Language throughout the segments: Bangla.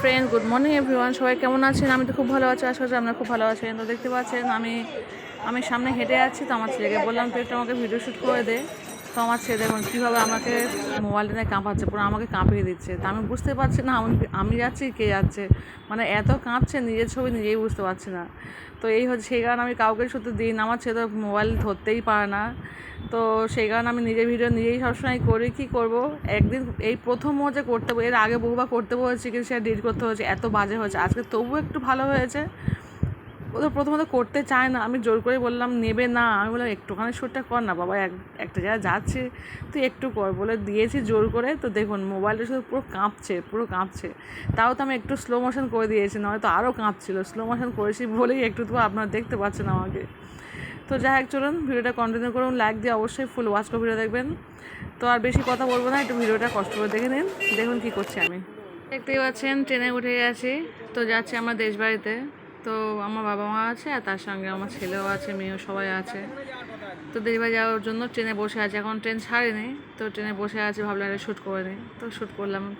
ফ্রেন্ড গুড মর্নিং এভরিওয়ান সবাই কেমন আছেন? আমি তো খুব ভালো আছি। আশা করছি আপনারা খুব ভালো আছেন। তো দেখতে পাচ্ছেন, আমি আমি সামনে হেঁটে আছি তো আমার ছেলেকে বললাম, তুই একটু আমাকে ভিডিও শ্যুট করে দে। তো আমার ছেলে দেখুন, কীভাবে আমাকে মোবাইলটা নিয়ে কাঁপাচ্ছে, পুরো আমাকে কাঁপিয়ে দিচ্ছে। তা আমি বুঝতে পারছি না, আমি যাচ্ছি, কে যাচ্ছে? মানে এত কাঁপছে, নিজের ছবি নিজেই বুঝতে পারছি না। তো এই হচ্ছে, সেই কারণে আমি কাউকে শুধু দিই না, আমার ছেলে মোবাইল ধরতেই পারে না। তো সেই কারণে আমি নিজের ভিডিও নিজেই সবসময় করি, কী করব? একদিন এই প্রথম যে করতে এর আগে বহুবার করতে বলেছি, কিন্তু সেটা ডিলিট করতে হয়েছে, এত বাজে হয়েছে। আজকে তবুও একটু ভালো হয়েছে। ও তো প্রথমত করতে চায় না। আমি জোর করে বললাম, নেবে না। আমি বললাম, একটুখানি শ্যুটটা কর না বাবা, এক, একটা জায়গায় যাচ্ছে, তুই একটু কর। বলে দিয়েছি জোর করে। তো দেখুন, মোবাইলটা শুধু পুরো কাঁপছে পুরো কাঁপছে। তাও তো আমি একটু স্লো মোশন করে দিয়েছি না হয়তো আরও কাঁপছিল। স্লো মোশন করেছি বলেই একটু তো আপনারা দেখতে পাচ্ছেন আমাকে। তো যাই হোক, চলুন ভিডিওটা কন্টিনিউ করুন। লাইক দিয়ে অবশ্যই ফুল ওয়াচ করে ভিডিও দেখবেন। তো আর বেশি কথা বলব না, একটু ভিডিওটা কষ্ট করে দেখে নিন। দেখুন কী করছি আমি। দেখতেই পাচ্ছেন, ট্রেনে উঠে গেছি। তো যাচ্ছি আমার দেশবাড়িতে। তো আমার বাবা মা আছে আর তার সঙ্গে আমার ছেলেও আছে, মেয়েও সবাই আছে। তো দেরিবা যাওয়ার জন্য ট্রেনে বসে আছে। এখন ট্রেন ছাড়েনি, তো ট্রেনে বসে আছে, ভাবলাম একটা শ্যুট করে নিই। তো শ্যুট করলাম।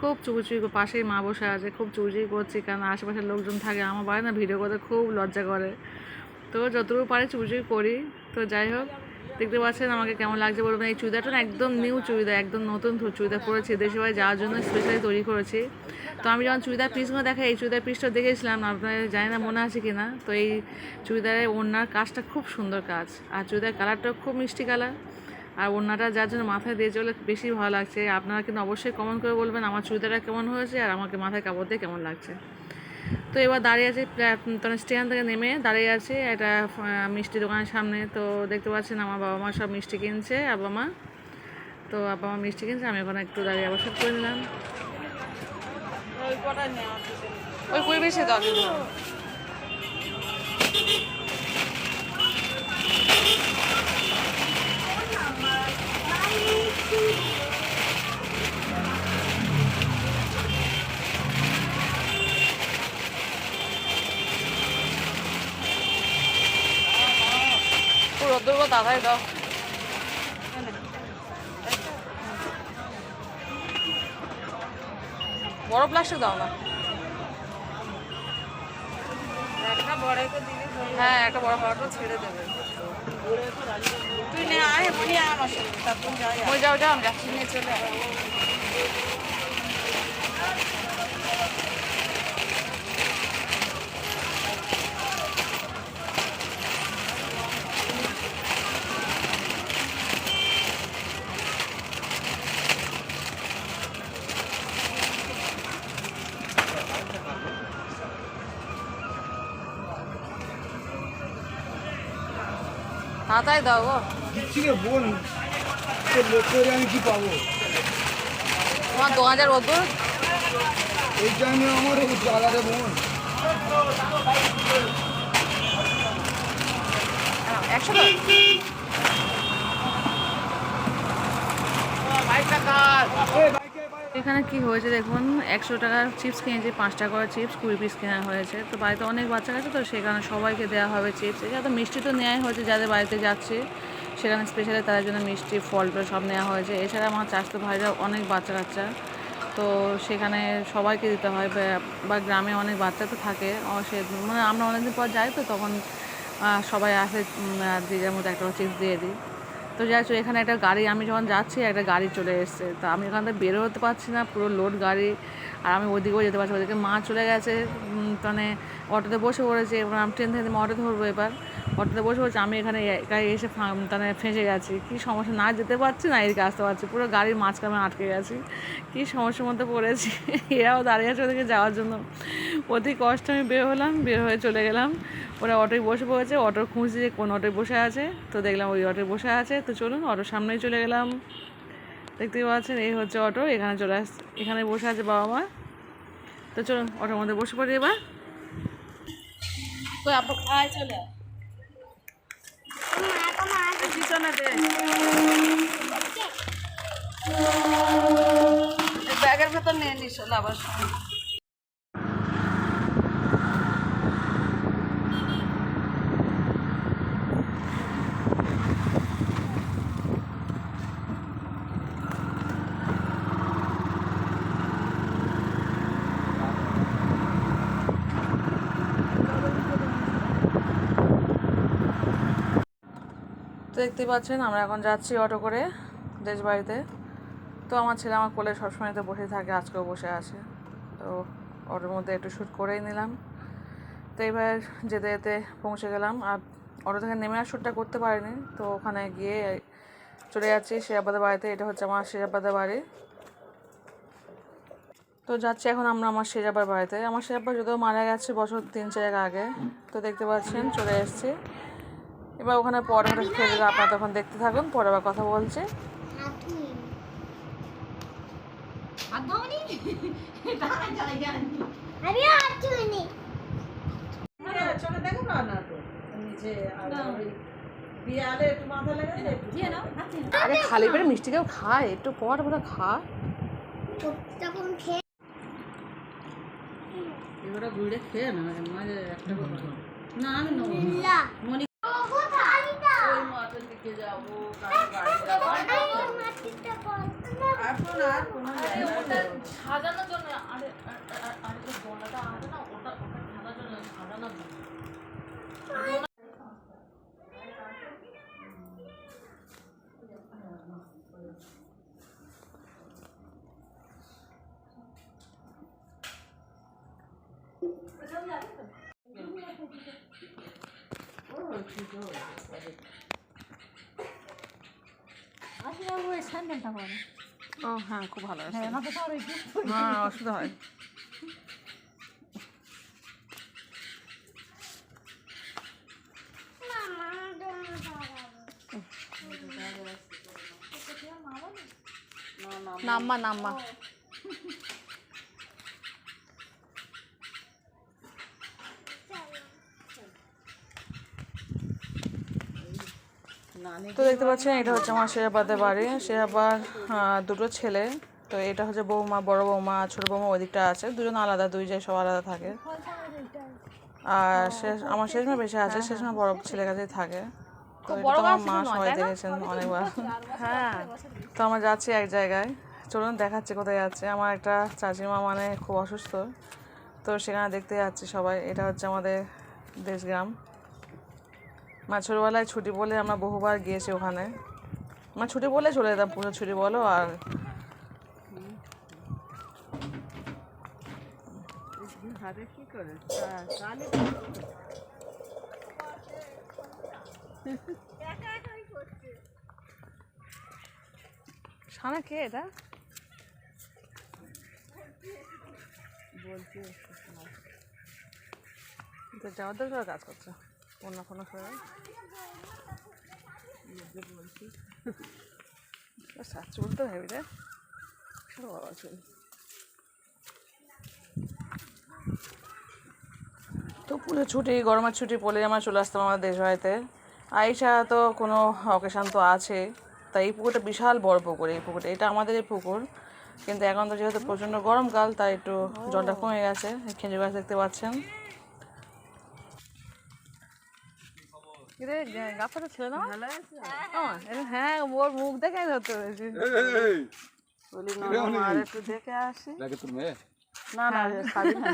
খুব করে- পাশেই মা বসে আছে, খুব চুকুচুকি করছি কারণ আশেপাশের লোকজন থাকে, আমার বাড়ি না ভিডিও করতে খুব লজ্জা করে। তো যতটুকু পারি চুকুচুকি করি। তো যাই হোক দেখতে পাচ্ছেন আমাকে কেমন লাগছে বলবেন এই চুড়িদারটা একদম নিউ চুড়িদার, একদম নতুন চুড়িদার পরেছি দেশে বাড়ি যাওয়ার জন্য স্পেশালি তৈরি করেছি। তো আমি যখন চুড়িদার পিসগুলো দেখাই, এই চুড়িদার পিসটা দেখেছিলাম, আপনার জানি না মনে আছে কি না তো এই চুড়িদারের ওড়নার কাজটা খুব সুন্দর কাজ। আর চুড়িদার কালারটাও খুব মিষ্টি কালার আর ওড়নাটা যার জন্য মাথায় দিয়ে চলে বেশি ভালো লাগছে। আপনারা কিন্তু অবশ্যই কমেন্ট করে বলবেন, আমার চুড়িদারটা কেমন হয়েছে আর আমাকে মাথায় কাপড় দিয়ে কেমন লাগছে। তো এবার দাঁড়িয়ে আছে তখন স্টেশন থেকে নেমে দাঁড়িয়ে আছে একটা মিষ্টি দোকানের সামনে। তো দেখতে পাচ্ছেন আমার বাবা মা সব মিষ্টি কিনছে, আব্বা মা। তো আব্বা মা মিষ্টি কিনছে, আমি ওখানে একটু দাঁড়িয়ে আবার করে নিলাম। ওই পরিবেশে দাও। পুরো দুর্গ দাদাই দাও। বড় প্লাস্টিক দাও না। হ্যাঁ একটা বড় পাওয়াটা ছেড়ে দেবে। তুই নে আয় তুই আয় আমার সাথে তারপর যাই ওই যাও যাও আমি যাচ্ছি। নিয়ে চলে তাড়াতাড়ি দাও গো দিচ্ছি রে বোন। লোক করে আমি কি পাবো? তোমার দু হাজার রোদ্দুর এই টাইমে আমার জ্বালা রে বোন। একশো এই বাইকে বাইকে এখানে কি হয়েছে দেখুন, একশো টাকার চিপস কিনেছি পাঁচ টাকা করে চিপস কুড়ি পিস কেনা হয়েছে। তো বাড়িতে অনেক বাচ্চা আছে তো সেখানে সবাইকে দেওয়া হবে চিপস এছাড়া তো মিষ্টি তো নেওয়াই হয়েছে, যাদের বাড়িতে যাচ্ছে, সেখানে স্পেশালি তাদের জন্য মিষ্টি ফল টল সব নেওয়া হয়েছে। এছাড়া আমার চাষতো ভাইরা অনেক বাচ্চা কাচ্চা, তো সেখানে সবাইকে দিতে হয়। বা- গ্রামে অনেক বাচ্চা তো থাকে সে মানে আমরা অনেকদিন পর যাই তো তখন সবাই আসে যে যার একটা চিপস দিয়ে দিই। তো যাই এখানে একটা গাড়ি, আমি যখন যাচ্ছি, একটা গাড়ি চলে এসছে। তো আমি এখান থেকে বেরো হতে পারছি না, পুরো লোড গাড়ি। আর আমি ওদিকেও যেতে পারছি ওদিকে মা চলে গেছে। মানে অটোতে বসে পড়েছে, এবার আমি ট্রেন থেকে অটো ধরবো এবার। অটোতে বসে পড়েছি আমি এখানে একাই এসে মানে ফেঁসে গেছি। কী সমস্যা? না যেতে পারছি না, এদিকে আসতে পারছি। পুরো গাড়ির মাঝখানে আটকে গেছি। কী সমস্যার মধ্যে পড়েছি? এরাও দাঁড়িয়ে আছে ওদেরকে যাওয়ার জন্য। অতি কষ্ট আমি বের হলাম, বের হয়ে চলে গেলাম। ওরা অটোয় বসে পড়েছে, অটো খুঁজছে যে কোন অটোয় বসে আছে। তো দেখলাম ওই অটোয় বসে আছে। তো চলুন, অটোর সামনেই চলে গেলাম। দেখতেই পাচ্ছেন, এই হচ্ছে অটো। এখানে চলে আসছে এখানে বসে আছে বাবা মা। তো চলুন, অটোর মধ্যে বসে পড়ি এবার। আপু, আয় চলে আয়। এই পিছনে দে এই ব্যাগের ভেতর নিয়ে নিস আবার তো দেখতেই পাচ্ছেন, আমরা এখন যাচ্ছি অটো করে দেশ বাড়িতে তো আমার ছেলে আমার কোলে সবসময় তো বসে থাকে, আজকেও বসে আছে। তো অটোর মধ্যে একটু শ্যুট করেই নিলাম। তো এবার যেতে যেতে পৌঁছে গেলাম। আর অটো থেকে নেমে আর শ্যুটটা করতে পারিনি। তো ওখানে গিয়ে চলে যাচ্ছি শেরাবাদের বাড়িতে। এটা হচ্ছে আমার শেরাবাদের বাড়ি। তো যাচ্ছি এখন আমরা আমার শেরাবার বাড়িতে। আমার শেরাবার যদিও মারা গেছে বছর তিন চারেক আগে। তো দেখতে পাচ্ছেন, চলে এসেছি। এবার ওখানে পরোটা খেয়ে আপনারা তখন দেখতে থাকুন পরে আবার কথা বলছে। আর খালি পেটে মিষ্টি কেউ খায় একটু পর খা। তখন খেয়ে এবারে ঘুরে খেয়ে না মাঝে একটা না আমি মনি দিকে যাব এখন আর কোনো সাজানোর জন্য আরে আরে যে দোলনাটা আছে না ওটা ওটা সাজানোর জন্য সাজানোর জন্য। ও হ্যাঁ খুব ভালো আছে হ্যাঁ অসুবিধা হয়। নাম্মা। নাম্মা। তো দেখতে পাচ্ছেন এটা হচ্ছে আমার শেরাবাদের বাড়ি। শেরাবার আহ, দুটো ছেলে। তো এটা হচ্ছে বৌমা বড় বৌমা ছোট বৌমা ওই দিকটা আছে। দুজন আলাদা দুই যায় সব আলাদা থাকে। আর শেষ আমার শেষ শেষমা বেশি আছে শেষ শেষমা বড় ছেলের কাছেই থাকে। তো এটা আমার মা সবাই দেখেছেন অনেকবার। হ্যাঁ তো আমরা যাচ্ছি এক জায়গায়। চলুন দেখাচ্ছি কোথায় যাচ্ছে। আমার একটা চাচিমা মানে খুব অসুস্থ। তো সেখানে দেখতে যাচ্ছি সবাই। এটা হচ্ছে আমাদের দেশগ্রাম। মা ছোটোবেলায় ছুটি বলে আমরা বহুবার গিয়েছি ওখানে। মা ছুটি বলে চলে যেতাম পুজো ছুটি বলো আর সানা কে এটা? তো যাওয়ার দরকার কাজ করছ। অন্য কোনো সময় চুল তো হেবি রে। সব বাবা চুল। তো পুরো ছুটি গরমের ছুটি পড়লে আমার চলে আসতাম আমাদের দেশ বাড়িতে। আইসা তো কোনো অকেশান তো আছে তাই এই পুকুরটা বিশাল বড় পুকুর এই পুকুরটা এটা আমাদের এই পুকুর। কিন্তু এখন তো যেহেতু প্রচণ্ড গরমকাল তাই একটু জলটা কমে গেছে খেজুর গাছ দেখতে পাচ্ছেন। কিরে গাছটা ছিল না ভালো আছে? হ্যাঁ ওর মুখ দেখে ধরতে পেরেছি বলি না আর একটু দেখে আসি। লাগে তোর মেয়ে? না না সাবিনা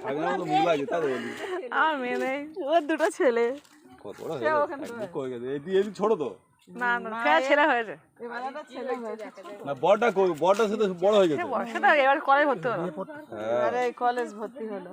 সাবিনার মুখ লাগে তাই বলি। আমার মেয়ে নেই ওর দুটো ছেলে। কত বড় হয়ে গেছে একদিক গেছে। এই এই ছোট তো। না না কে ছেলে হয়েছে। না বড়টা কই? বড়টা সাথে বড় হয়ে গেছে। সেটা এবার কলেজ ভর্তি হলো। হ্যাঁ। আরে কলেজ ভর্তি হলো।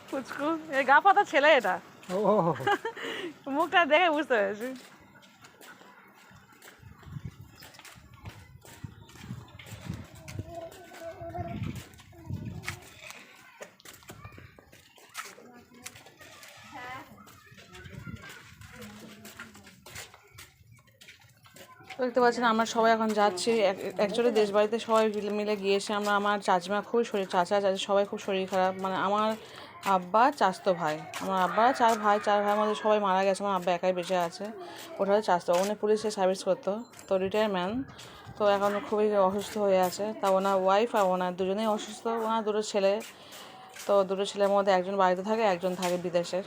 ফুচকু এই গা পাতা ছেলে এটা। মুখটা দেখে বুঝতে পেরেছি। দেখতে পাচ্ছেন আমরা সবাই এখন যাচ্ছি। অ্যাকচুয়ালি দেশ বাড়িতে সবাই মিলে- মিলে গিয়েছে। আমরা আমার চাচিমা খুবই শরীর চাচা চাচি সবাই খুব শরীর খারাপ। মানে আমার আব্বা, চাস্তো ভাই। আমার আব্বা, চার ভাই, চার ভাইয়ের মধ্যে সবাই মারা গেছে, আমার আব্বা একাই বেঁচে আছে। ওটা হচ্ছে চাস্তো। উনি পুলিশে সার্ভিস করতো, তো রিটায়ারম্যান। তো এখন খুবই অসুস্থ হয়ে আছে। তা ওনার ওয়াইফ আর ওনার দুজনেই অসুস্থ। ওনার দুটো ছেলে। তো দুটো ছেলের মধ্যে একজন বাড়িতে থাকে, একজন থাকে বিদেশের।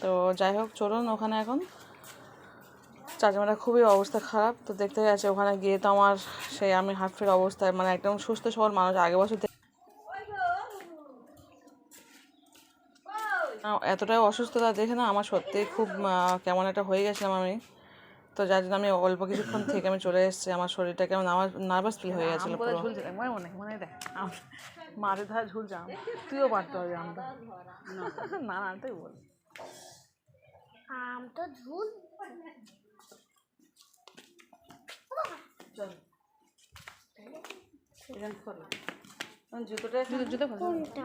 তো যাই হোক, চলুন ওখানে এখন। চাচিমাটা খুবই অবস্থা খারাপ। তো দেখতে গেছে ওখানে গিয়ে তো আমার সেই আমি হাঁটফের অবস্থায় মানে একদম সুস্থ সবল মানুষ। আগে বছর থেকে- আহ, এতটাই অসুস্থতা দেখে না আমার সত্যি খুব কেমন একটা হয়ে গেছিলাম আমি। তো যার জন্য আমি অল্প কিছুক্ষণ থেকে আমি চলে এসেছি। আমার শরীরটা কেমন আমার নার্ভাস ফিল হয়ে গেছিল পুরো। মনে মনে মনে দেখ মারে ধারে ঝুলছিলাম তুইও পারতে হবে আমটা। না না তাই বল। আম তো ঝুল জুতোটা জুতো জুতো কোনটা?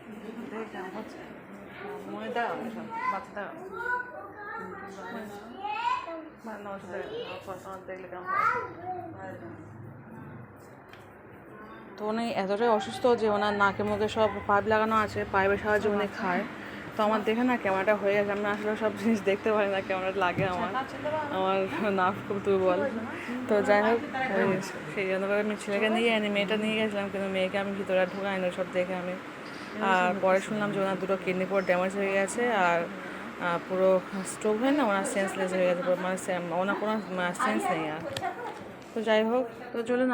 তো উনি এতটাই অসুস্থ যে ওনার নাকে মুখে সব পাইপ লাগানো আছে পাইপের সাহায্যে উনি খায়। তো আমার দেখে না ক্যামেরাটা হয়ে গেছে, আমি আসলে সব জিনিস দেখতে পারি না ক্যামেরা লাগে আমার। আমার নাক খুব দুর্বল। তো যাই হোক সেই জন্য আমি ছেলেকে নিয়ে আনি মেয়েটা নিয়ে গেছিলাম, কিন্তু মেয়েকে আমি ভিতরে ঢুকাই না সব দেখে আমি। আর পরে শুনলাম যে ওনার দুটো কিডনি পুরো ড্যামেজ হয়ে গেছে আর পুরো স্ট্রোক হয় না? ওনার সেন্সলেস হয়ে গেছে মানে ওনার কোনো সেন্স নেই আর। তো যাই হোক, তো চলুন